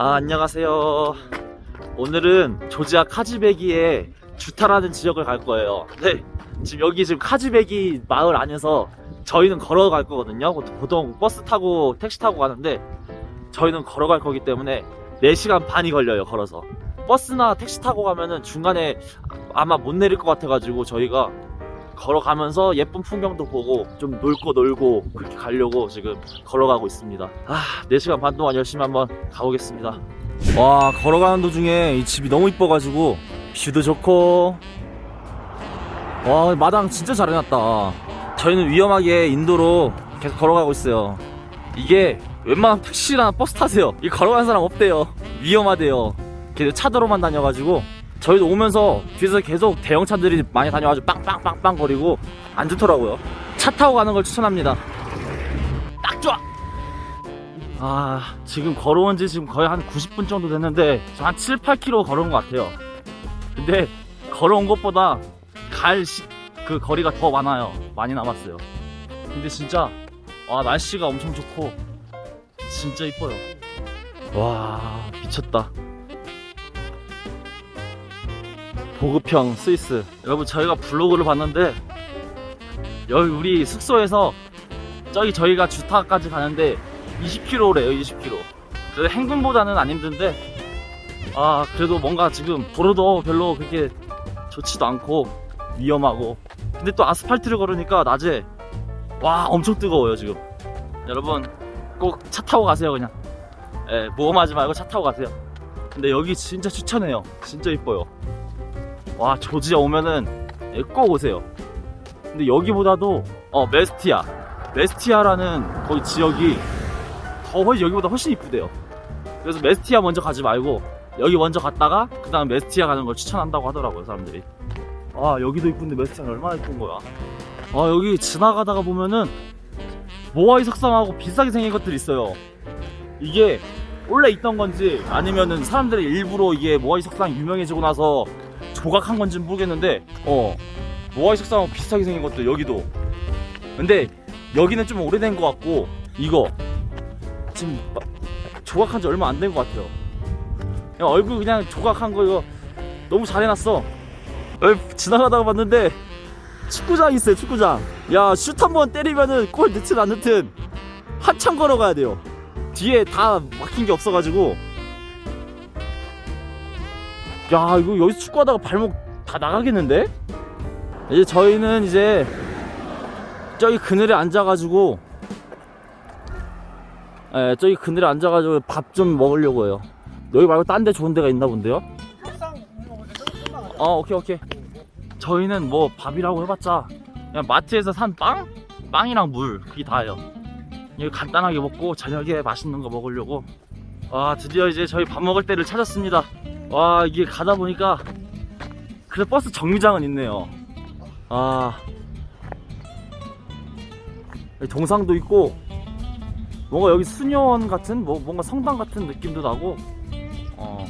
아, 안녕하세요. 오늘은 조지아 카지베기의 주타라는 지역을 갈 거예요. 네. 지금 여기 지금 카지베기 마을 안에서 저희는 걸어갈 거거든요. 보통 버스 타고 택시 타고 가는데 저희는 걸어갈 거기 때문에 4시간 반이 걸려요, 걸어서. 버스나 택시 타고 가면은 중간에 아마 못 내릴 것 같아가지고 저희가 걸어가면서 예쁜 풍경도 보고 좀놀거 놀고 그렇게 가려고 지금 걸어가고 있습니다. 아, 4시간 반 동안 열심히 한번 가보겠습니다. 와, 걸어가는 도중에 이 집이 너무 이뻐가지고 뷰도 좋고 와, 마당 진짜 잘 해놨다. 저희는 위험하게 인도로 계속 걸어가고 있어요. 이게 웬만하면 택시나 버스 타세요. 이 걸어가는 사람 없대요. 위험하대요. 계속 차도로만 다녀가지고 저희도 오면서 뒤에서 계속 대형차들이 많이 다녀가지고 빵빵빵빵 거리고 안 좋더라고요. 차 타고 가는 걸 추천합니다. 딱 좋아. 아 지금 걸어온 지 지금 거의 한 90분 정도 됐는데 저한 7, 8km 걸어온 것 같아요. 근데 걸어온 것보다 갈 그 거리가 더 많아요. 많이 남았어요. 근데 진짜 와 날씨가 엄청 좋고 진짜 이뻐요. 와 미쳤다. 보급형 스위스. 여러분 저희가 블로그를 봤는데 여기 우리 숙소에서 저기 저희가 주타까지 가는데 20km래요 20km 그래도 행군보다는 안 힘든데 아 그래도 뭔가 지금 도로도 별로 그렇게 좋지도 않고 위험하고. 근데 또 아스팔트를 걸으니까 낮에 와 엄청 뜨거워요 지금. 여러분 꼭 차 타고 가세요 그냥. 예, 모험하지 말고 차 타고 가세요. 근데 여기 진짜 추천해요. 진짜 이뻐요 와 조지아 오면은 예, 꼭 오세요. 근데 여기보다도 어 메스티아. 메스티아라는 거기 지역이 더 훨씬 여기보다 훨씬 이쁘대요. 그래서 메스티아 먼저 가지 말고 여기 먼저 갔다가 그 다음 메스티아 가는 걸 추천한다고 하더라고요 사람들이. 아 여기도 이쁜데 메스티아는 얼마나 이쁜 거야. 아 여기 지나가다가 보면은 모아이 석상하고 비싸게 생긴 것들이 있어요. 이게 원래 있던 건지 아니면은 사람들이 일부러 이게 모아이 석상 유명해지고 나서 조각한 건지 는 모르겠는데 어 모아이 석상하고 비슷하게 생긴 것도 여기도. 근데 여기는 좀 오래된 것 같고 이거 지금 마- 조각한 지 얼마 안 된 것 같아요. 그냥 얼굴 그냥 조각한 거 이거 너무 잘 해놨어. 어, 지나가다가 봤는데 축구장 있어요 축구장. 야 슛 한 번 때리면은 골 넣든 안 넣든 한참 걸어가야 돼요. 뒤에 다 막힌 게 없어가지고 야 이거 여기서 축구하다가 발목 다 나가겠는데? 이제 저희는 이제 저기 그늘에 앉아가지고 예 저기 그늘에 앉아가지고 밥 좀 먹으려고 해요 여기 말고 딴 데 좋은 데가 있나 본데요? 어 오케이 오케이 저희는 뭐 밥이라고 해봤자 그냥 마트에서 산 빵? 빵이랑 물 그게 다예요 이거 간단하게 먹고 저녁에 맛있는 거 먹으려고 와 드디어 이제 저희 밥 먹을 때를 찾았습니다 와 이게 가다 보니까 그래 버스 정류장은 있네요 아 동상도 있고 뭔가 여기 수녀원 같은 뭐 뭔가 성당 같은 느낌도 나고 어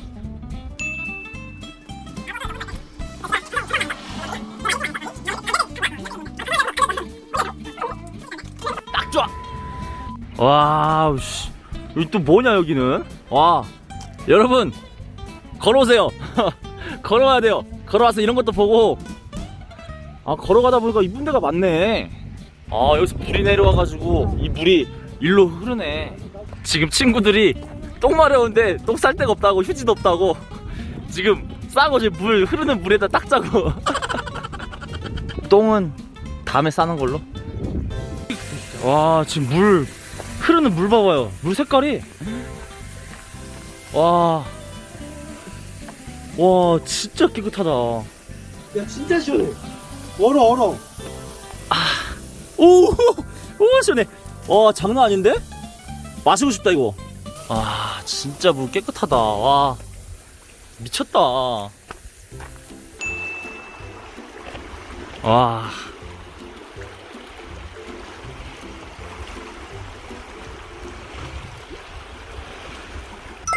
딱 좋아. 와우 씨. 여기 또 뭐냐 여기는? 와. 여러분 걸어오세요. 걸어와야 돼요. 걸어와서 이런 것도 보고 아 걸어가다 보니까 이쁜 데가 많네. 아 여기서 물이 내려와가지고 이 물이 일로 흐르네. 지금 친구들이 똥 마려운데 똥 쌀 데가 없다고 휴지도 없다고 지금 싸고 지금 물 흐르는 물에다 닦자고. 똥은 다음에 싸는 걸로. 와 지금 물 흐르는 물 봐봐요 물 색깔이 와. 와 진짜 깨끗하다. 오야 진짜 시원해. 얼어 얼어. 오, 시원해. 와 장난 아닌데? 마시고 싶다 이거. 아 진짜 물 깨끗하다. 와 미쳤다. 와.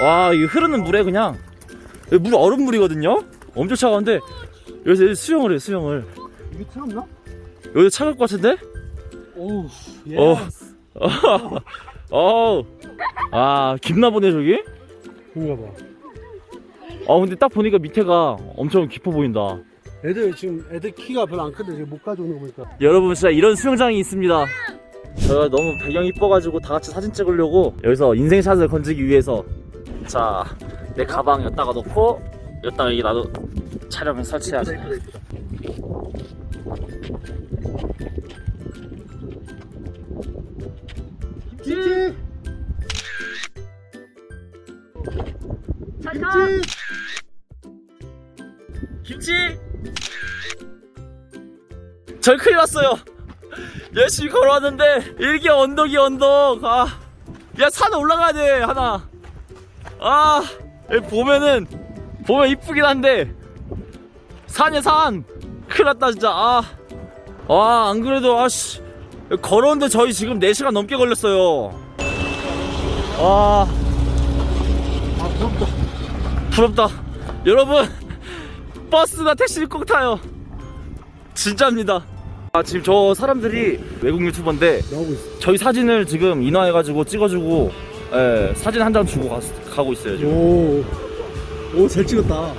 와, 이 흐르는 물에 그냥 여기 물 얼음물이거든요. 엄청 차가운데 여기서 수영을 해, 수영을. 이게 차갑나? 여기 차가울 것 같은데? 오우 어. 어, 아, 깊나 보네 저기. 그런가 봐. 아 근데 딱 보니까 밑에가 엄청 깊어 보인다 애들 지금 애들 키가 별로 안 큰데 지금 못 가져오는 거 보니까. 여러분 진짜 이런 수영장이 있습니다 제가 너무 배경이 이뻐가지고 다 같이 사진 찍으려고 여기서 인생샷을 건지기 위해서 자 내 가방 여기다가 놓고 여기다가 여기 나도 촬영을 설치해야지 이쁘다, 이쁘다. 김치! 김치! 김치 절 큰일 났어요 열심히 걸어왔는데 이렇게 언덕이 언덕 아 야 산 올라가야 돼 하나 아 여기 보면은 보면 이쁘긴 한데 산에 산 큰일 났다 진짜 아와안 그래도 아씨 걸었는데 저희 지금 4시간 넘게 걸렸어요 와 아, 부럽다. 부럽다. 여러분, 버스나 택시를 꼭 타요. 진짜입니다. 아, 지금 저 사람들이 외국 유튜버인데 있어. 저희 사진을 지금 인화해가지고 찍어주고 예, 사진 한 장 주고 가, 가고 있어요. 지금. 오. 오, 잘 찍었다.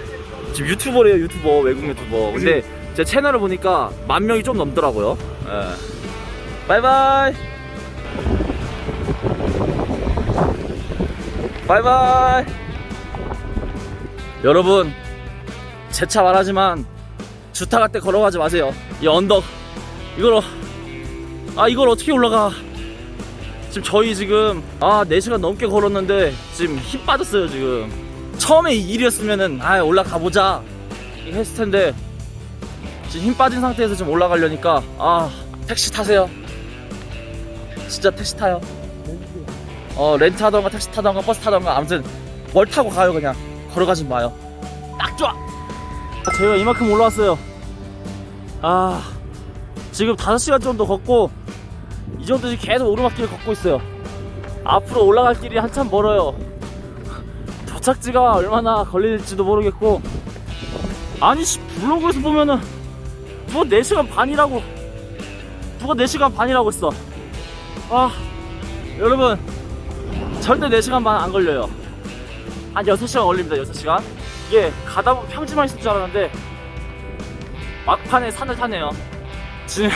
지금 유튜버래요, 유튜버. 외국 유튜버. 근데 제 채널을 보니까 만 명이 좀 넘더라고요. 예. 바이바이. 바이바이. 여러분, 제 차 말하지만 주타 갈때 걸어가지 마세요. 이 언덕. 이걸, 어- 아, 이걸 어떻게 올라가. 지금 저희 지금, 아, 4시간 넘게 걸었는데 지금 힘 빠졌어요, 지금. 처음에 이 일이었으면은, 아, 올라가 보자. 했을 텐데, 지금 힘 빠진 상태에서 지금 올라가려니까, 아, 택시 타세요. 진짜 택시 타요. 어 렌트 하던가 택시 타던가 버스 타던가 아무튼 뭘 타고 가요 그냥 걸어가지 마요 딱 좋아 저희가 이만큼 올라왔어요 아 지금 5시간 정도 걷고 이 정도 지금 계속 오르막길을 걷고 있어요 앞으로 올라갈 길이 한참 멀어요 도착지가 얼마나 걸릴지도 모르겠고 아니 씨 블로그에서 보면은 누가 4시간 반이라고 누가 4시간 반이라고 했어 아 여러분 절대 4시간 반 안 걸려요. 한 6시간 걸립니다, 6시간. 이게 가다 보면 평지만 있을 줄 알았는데, 막판에 산을 타네요. 진우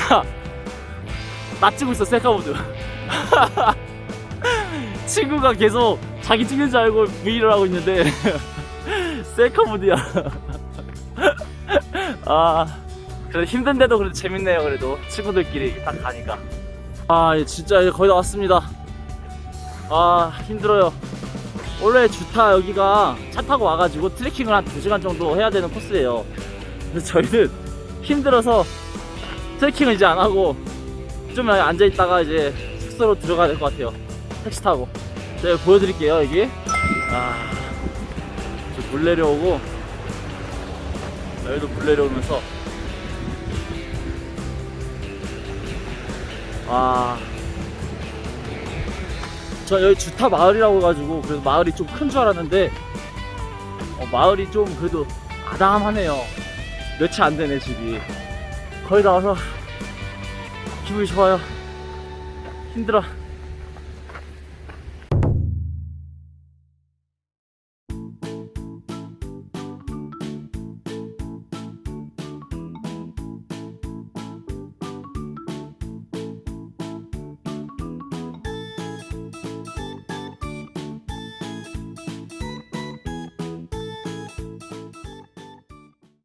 찍고 있어, 셀카보드. 친구가 계속 자기 찍는 줄 알고 브이를 하고 있는데, 셀카보드야. 아, 그래도 힘든데도 그래도 재밌네요, 그래도. 친구들끼리 딱 가니까. 아, 진짜 이제 거의 다 왔습니다. 아 힘들어요 원래 주타 여기가 차 타고 와가지고 트레킹을 한 2시간 정도 해야 되는 코스예요 근데 저희는 힘들어서 트레킹을 이제 안 하고 좀 앉아 있다가 이제 숙소로 들어가야 될 것 같아요. 택시 타고. 제가 보여드릴게요 여기. 아 물 내려오고 여기도 물 내려오면서. 아. 저 여기 주타 마을이라고 해가지고 그래도 마을이 좀 큰 줄 알았는데 어, 마을이 좀 그래도 아담하네요. 몇채안 되네 집이. 거의 다 와서 기분이 좋아요. 힘들어